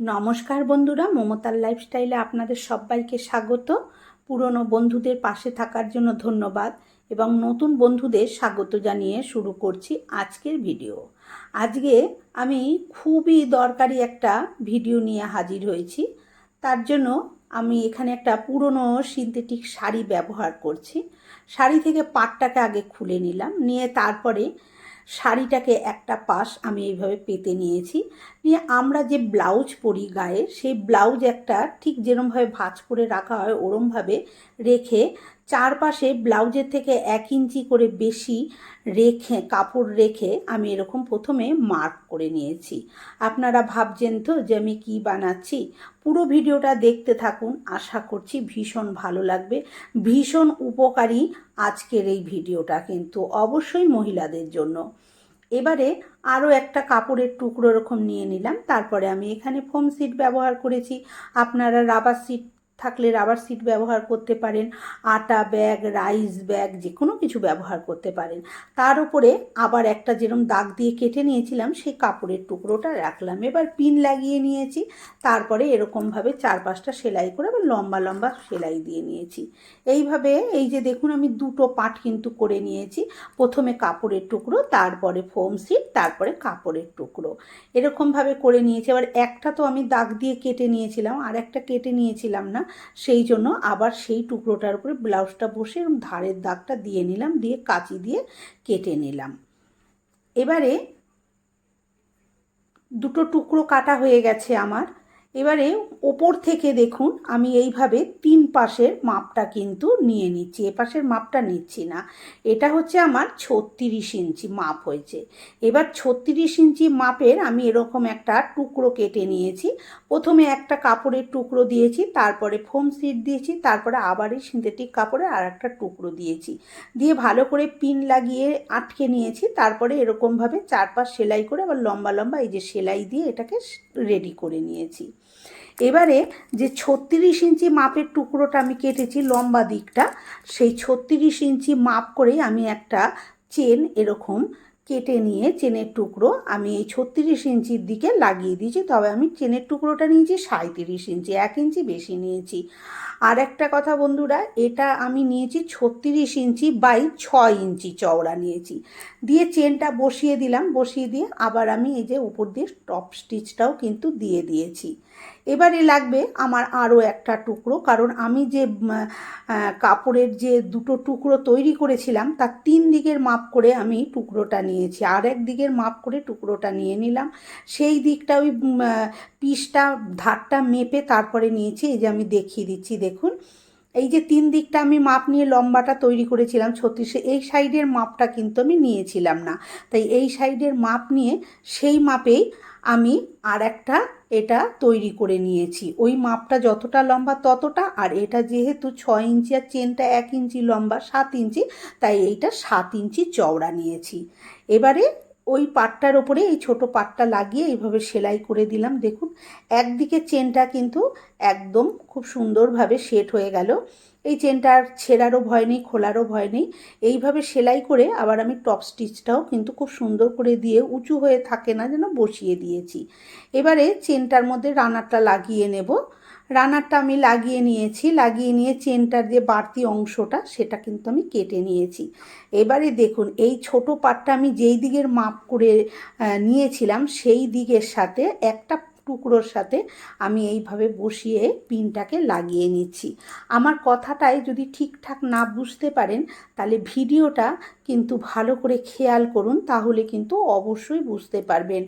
নমস্কার বন্ধুরা, মমতার লাইফস্টাইলে আপনাদের সবাইকে স্বাগত। পুরনো বন্ধুদের পাশে থাকার জন্য ধন্যবাদ এবং নতুন বন্ধুদের স্বাগত জানিয়ে শুরু করছি আজকের ভিডিও আজকে আমি খুবই দরকারি একটা ভিডিও নিয়ে হাজির হয়েছি। তার জন্য আমি এখানে একটা পুরনো সিনথেটিক শাড়ি ব্যবহার করছি। শাড়ি থেকে পাটটাকে আগে খুলে নিলাম, নিয়ে তারপরে শাড়িটাকে একটা পাশ আমি এইভাবে পেতে নিয়েছি। নিয়ে আমরা যে ব্লাউজ পরি গায়ে, সেই ব্লাউজ একটা ঠিক যেরমভাবে ভাঁজ করে রাখা হয়, ওরমভাবে রেখে চারপাশে ব্লাউজের থেকে এক ইঞ্চি করে বেশি রেখে, কাপড় রেখে আমি এরকম প্রথমে মার্ক করে নিয়েছি। আপনারা ভাবছেন তো যে আমি কী বানাচ্ছি? পুরো ভিডিওটা দেখতে থাকুন, আশা করছি ভীষণ ভালো লাগবে। ভীষণ উপকারী আজকের এই ভিডিওটা কিন্তু অবশ্যই মহিলাদের জন্য। এবারে আরও একটা কাপড়ের টুকরো এরকম নিয়ে নিলাম, তারপরে আমি এখানে ফোম সিট ব্যবহার করেছি। আপনারা রাবার সিট থাকলে রাবার সিট ব্যবহার করতে পারেন, আটা ব্যাগ রাইস ব্যাগ যে কোনো কিছু ব্যবহার করতে পারেন। তার উপরে আবার একটা যেরকম দাগ দিয়ে কেটে নিয়েছিলাম, সেই কাপড়ের টুকরোটা রাখলাম। এবার পিন লাগিয়ে নিয়েছি, তারপরে এরকমভাবে চার পাঁচটা সেলাই করে আবার লম্বা লম্বা সেলাই দিয়ে নিয়েছি। এইভাবে এই যে দেখুন, আমি দুটো পাট কিন্তু করে নিয়েছি। প্রথমে কাপড়ের টুকরো, তারপরে ফোম সিট তারপরে কাপড়ের টুকরো। এরকমভাবে করে নিয়েছি। এবার একটা তো আমি দাগ দিয়ে কেটে নিয়েছিলাম আর একটা কেটে নিয়েছিলাম না। সেই জন্য আবার সেই টুকরোটার উপরে ব্লাউজটা বসে ধারের দাগটা দিয়ে নিলাম, দিয়ে কাঁচি দিয়ে কেটে নিলাম। এবারে দুটো টুকরো কাটা হয়ে গেছে আমার। এবারে ওপর থেকে দেখুন, আমি এইভাবে তিন পাশের মাপটা কিন্তু নিয়ে নিচ্ছি। এ পাশের মাপটা নিচ্ছি না। এটা হচ্ছে আমার ছত্রিশ ইঞ্চি মাপ হয়েছে। এবার ছত্রিশ ইঞ্চি মাপের আমি এরকম একটা টুকরো কেটে নিয়েছি। প্রথমে একটা কাপড়ের টুকরো দিয়েছি, তারপরে ফোম সিট দিয়েছি, তারপরে আবারই সিনথেটিক কাপড়ে আর একটা টুকরো দিয়েছি। দিয়ে ভালো করে পিন লাগিয়ে আটকে নিয়েছি, তারপরে এরকমভাবে চারপাশ সেলাই করে আবার লম্বা লম্বা এই যে সেলাই দিয়ে এটাকে রেডি করে নিয়েছি। এবারে যে ছত্রিশ ইঞ্চি মাপের টুকরোটা আমি কেটেছি লম্বা দিকটা, সেই ছত্রিশ ইঞ্চি মাপ করেই আমি একটা চেন এরকম কেটে নিয়ে চেনের টুকরো আমি এই ছত্রিশ ইঞ্চির দিকে লাগিয়ে দিয়েছি। তবে আমি চেনের টুকরোটা নিয়েছি সাঁত্রিশ ইঞ্চি, এক ইঞ্চি বেশি নিয়েছি। আর একটা কথা বন্ধুরা, এটা আমি নিয়েছি ছত্রিশ ইঞ্চি বাই ছয় ইঞ্চি চওড়া নিয়েছি। দিয়ে চেনটা বসিয়ে দিলাম, বসিয়ে দিয়ে আবার আমি এই যে উপর দিয়ে টপ স্টিচটাও কিন্তু দিয়ে দিয়েছি। এবারে লাগবে আমার আরও একটা টুকরো, কারণ আমি যে কাপড়ের যে দুটো টুকরো তৈরি করেছিলাম, তার তিন দিকের মাপ করে আমি টুকরোটা নিয়েছি। আর এক দিকের মাপ করে টুকরোটা নিয়ে নিলাম। সেই দিকটা ওই পিসটা, ধারটা মেপে তারপরে নিয়েছি। এই যে আমি দেখিয়ে দিচ্ছি, দেখুন। এই যে তিন দিকটা আমি মাপ নিয়ে লম্বাটা তৈরি করেছিলাম ছত্রিশে, এই সাইডের মাপটা কিন্তু আমি নিয়েছিলাম না। তাই এই সাইডের মাপ নিয়ে সেই মাপেই আমি আর একটা এটা তৈরি করে নিয়েছি। ওই মাপটা যতটা লম্বা ততটা, আর এটা যেহেতু ছ ইঞ্চি আর চেনটা এক ইঞ্চি লম্বা, সাত ইঞ্চি, তাই এইটা সাত ইঞ্চি চওড়া নিয়েছি। এবারে ওই পাটটার ওপরে, এই ছোট পাটটা লাগিয়ে এইভাবে সেলাই করে দিলাম। দেখুন, একদিকে চেনটা কিন্তু একদম খুব সুন্দরভাবে সেট হয়ে গেল। এই চেনটার ছেঁড়ারও ভয় নেই, খোলারও ভয় নেই। এইভাবে সেলাই করে আবার আমি টপ স্টিচটাও কিন্তু খুব সুন্দর করে দিয়ে উঁচু হয়ে থাকে না, যেন বসিয়ে দিয়েছি। এবারে চেনটার মধ্যে রানারটা লাগিয়ে নেব। রানারটা আমি লাগিয়ে নিয়েছি, লাগিয়ে নিয়ে চেনটার যে বাড়তি অংশটা সেটা কিন্তু আমি কেটে নিয়েছি। এবারে দেখুন, এই ছোট পাটটা আমি যেই দিকের মাপ করে নিয়েছিলাম সেই দিকের সাথে একটা টুকরোর সাথে আমি এইভাবে বসিয়ে পিনটাকে লাগিয়ে নিচ্ছি। আমার কথাটাই যদি ঠিকঠাক না বুঝতে পারেন, তাহলে ভিডিওটা কিন্তু ভালো করে খেয়াল করুন, তাহলে কিন্তু অবশ্যই বুঝতে পারবেন।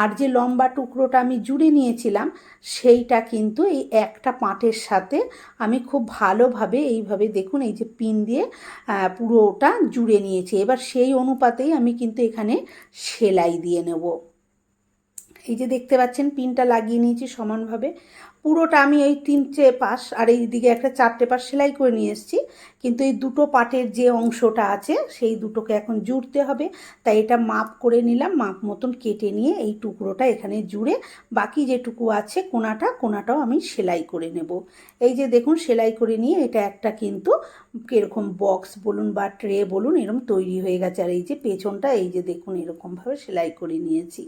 আর যে লম্বা টুকরোটা আমি জুড়ে নিয়েছিলাম, সেইটা কিন্তু এই একটা পাটের সাথে আমি খুব ভালোভাবে এইভাবে দেখুন, এই যে পিন দিয়ে পুরোটা জুড়ে নিয়েছি। এবার সেই অনুপাতেই আমি কিন্তু এখানে সেলাই দিয়ে নেব। এই যে দেখতে পাচ্ছেন, পিনটা লাগিয়ে নিয়েছি সমানভাবে। পুরোটা আমি এই তিনটে পাশ আর এই দিকে একটা চারটে পাশ সেলাই করে নিয়ে এসেছি। কিন্তু এই দুটো পাটের যে অংশটা আছে, সেই দুটোকে এখন জুড়তে হবে। তাই এটা মাপ করে নিলাম, মাপ মতন কেটে নিয়ে এই টুকরোটা এখানে জুড়ে বাকি যেটুকু আছে কোনাটা, কোনাটাও আমি সেলাই করে নেব। এই যে দেখুন, সেলাই করে নিয়ে এটা একটা কিন্তু কীরকম বক্স বলুন বা ট্রে বলুন এরকম তৈরি হয়ে গেছে। আর এই যে পেছনটা, এই যে দেখুন, এরকমভাবে সেলাই করে নিয়েছি।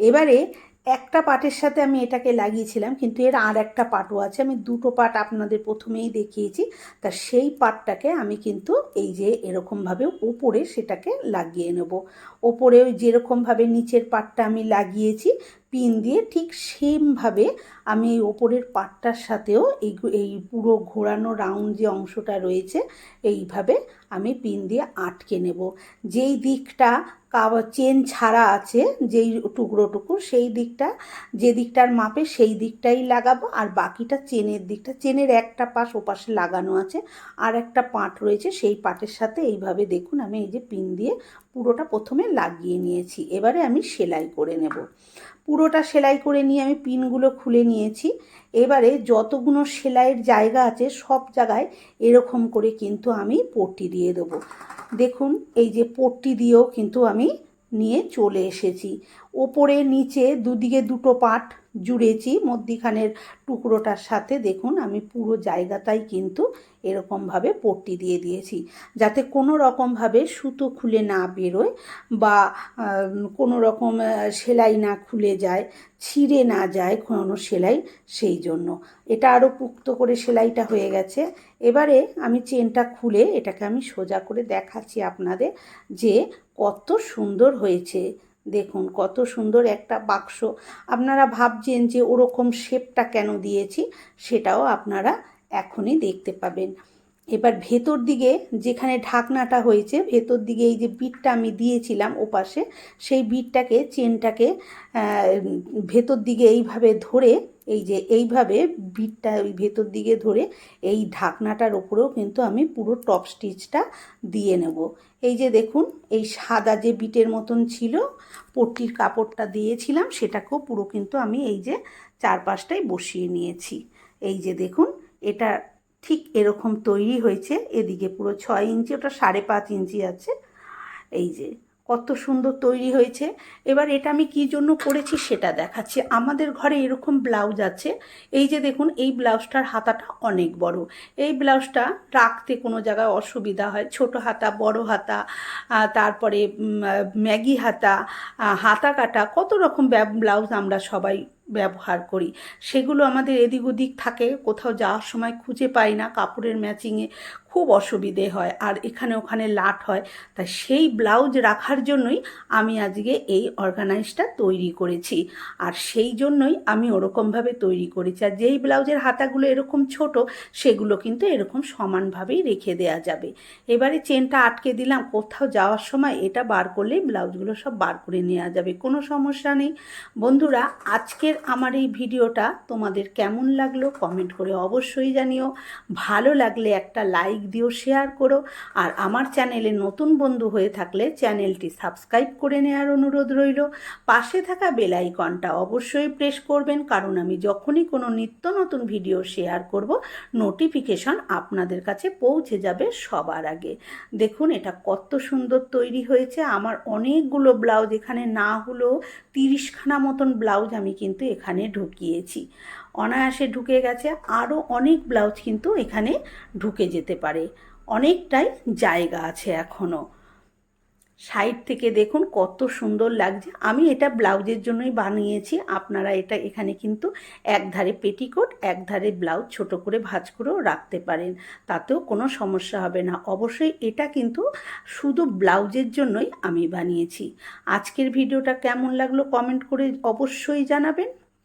এবারে একটা পাটের সাথে আমি এটাকে লাগিয়েছিলাম, কিন্তু এর আর একটা পাটও আছে। আমি দুটো পাট আপনাদের প্রথমেই দেখিয়েছি। তা সেই পাটটাকে আমি কিন্তু এই যে এরকমভাবে ওপরে সেটাকে লাগিয়ে নেব। ওপরে ওই যেরকমভাবে নিচের পাটটা আমি লাগিয়েছি পিন দিয়ে ঠিক সেমভাবে আমি এই ওপরের পাটটার সাথেও এই এই পুরো ঘোরানো রাউন্ড যে অংশটা রয়েছে, এইভাবে আমি পিন দিয়ে আটকে নেব। যেই দিকটা কাবা, চেন ছাড়া আছে, যেই টুকরোটুকু, সেই দিকটা, যে দিকটার মাপে সেই দিকটাই লাগাবো, আর বাকিটা চেনের দিকটা, চেনের একটা পাশ ওপাশে লাগানো আছে, আর একটা পাট রয়েছে, সেই পাটের সাথে এইভাবে দেখুন আমি এই যে পিন দিয়ে পুরোটা প্রথমে লাগিয়ে নিয়েছি। এবারে আমি সেলাই করে নেব। পুরোটা সেলাই করে নিয়ে আমি পিনগুলো খুলে নিয়েছি। এবারে যতগুলো সেলাইয়ের জায়গা আছে, সব জায়গায় এরকম করে কিন্তু আমি পট্টি দিয়ে দেবো। দেখুন, এই যে পট্টি দিয়েও কিন্তু আমি নিয়ে চলে এসেছি। ওপরে, নিচে, দুদিকে দুটো পাট জুড়েছি, মধ্যিখানের টুকরোটার সাথে দেখুন আমি পুরো জায়গাটাই কিন্তু এরকমভাবে পট্টি দিয়ে দিয়েছি। যাতে কোনো রকমভাবে সুতো খুলে না বেরোয় বা কোনো রকম সেলাই না খুলে যায়, ছিঁড়ে না যায় কোনো সেলাই সেই জন্য। এটা আরও পুক্ত করে সেলাইটা হয়ে গেছে। এবারে আমি চেনটা খুলে এটাকে আমি সোজা করে দেখাচ্ছি আপনাদের যে কত সুন্দর হয়েছে। দেখুন, কত সুন্দর একটা বাক্স। আপনারা ভাবছেন যে ওরকম শেপটা কেন দিয়েছি? সেটাও আপনারা এখনই দেখতে পাবেন। এবার ভেতর দিকে যেখানে ঢাকনাটা হয়েছে, ভেতর দিকে এই যে বিটটা আমি দিয়েছিলাম ওপাশে, সেই বিটটাকে, চেনটাকে ভেতর দিকে এইভাবে ধরে এই যে এইভাবে বিটটা ওই ভেতর দিকে ধরে এই ঢাকনাটার ওপরেও কিন্তু আমি পুরো টপ স্টিচটা দিয়ে নেব। এই যে দেখুন, এই সাদা যে বিটের মতন ছিল, পট্টির কাপড়টা দিয়েছিলাম, সেটাকেও পুরো কিন্তু আমি এই যে চারপাশটাই বসিয়ে নিয়েছি। এই যে দেখুন, এটা ঠিক এরকম তৈরি হয়েছে, এদিকে পুরো ছয় ইঞ্চি, ওটা সাড়ে পাঁচ ইঞ্চি আছে। এই যে কত সুন্দর তৈরি হয়েছে। এবার এটা আমি কি জন্য করেছি সেটা দেখাচ্ছি। আমাদের ঘরে এরকম ব্লাউজ আছে। এই যে দেখুন, এই ব্লাউজটার হাতাটা অনেক বড়। এই ব্লাউজটা রাখতে কোনো জায়গায় অসুবিধা হয়। ছোট হাতা, বড় হাতা তারপরে ম্যাগি হাতা হাতা কাটা, কত রকম ব্লাউজ আমরা সবাই ব্যবহার করি। সেগুলো আমাদের এদিক ওদিক থাকে। কোথাও যাওয়ার সময় খুঁজে পাই না। কাপড়ের ম্যাচিংয়ে খুব অসুবিধে হয় আর এখানে ওখানে লাট হয়। তাই সেই ব্লাউজ রাখার জন্যই আমি আজকে এই অর্গানাইজটা তৈরি করেছি। আর সেই জন্যই আমি ওরকমভাবে তৈরি করেছি। আর যেই ব্লাউজের হাতাগুলো এরকম ছোট, সেগুলো কিন্তু এরকম সমানভাবেই রেখে দেয়া যাবে। এবারে চেনটা আটকে দিলাম, কোথাও যাওয়ার সময় এটা বার করলেই ব্লাউজগুলো সব বার করে নেওয়া যাবে, কোনো সমস্যা নেই। বন্ধুরা, আজকের আমার এই ভিডিওটা তোমাদের কেমন লাগল কমেন্ট করে অবশ্যই জানিও। ভালো লাগলে একটা লাইক দিও শেয়ার করো। আর আমার চ্যানেলে নতুন বন্ধু হয়ে থাকলে চ্যানেলটি সাবস্ক্রাইব করে নেওয়ার অনুরোধ রইল। পাশে থাকা বেল আইকনটা অবশ্যই প্রেস করবেন, কারণ আমি যখনই কোনো নিত্য নতুন ভিডিও শেয়ার করব নোটিফিকেশন আপনাদের কাছে পৌঁছে যাবে সবার আগে। দেখুন, এটা কত সুন্দর তৈরি হয়েছে। আমার অনেকগুলো ব্লাউজ এখানে না হলেও তিরিশখানা মতন ব্লাউজ আমি কিন্তু এখানে ঢুকিয়েছি। অনায়াসে ঢুকে গেছে। আরও অনেক ব্লাউজ কিন্তু এখানে ঢুকে যেতে পারে। অনেকটাই জায়গা আছে এখনও সাইড থেকে দেখুন কত সুন্দর লাগছে। আমি এটা ব্লাউজের জন্যই বানিয়েছি। আপনারা এটা এখানে কিন্তু এক ধারে পেটিকোট এক ধারে ব্লাউজ ছোট করে ভাজ করেও রাখতে পারেন। তাতেও কোনো সমস্যা হবে না। অবশ্যই এটা কিন্তু শুধু ব্লাউজের জন্যই আমি বানিয়েছি। আজকের ভিডিওটা কেমন লাগল কমেন্ট করে অবশ্যই জানাবেন।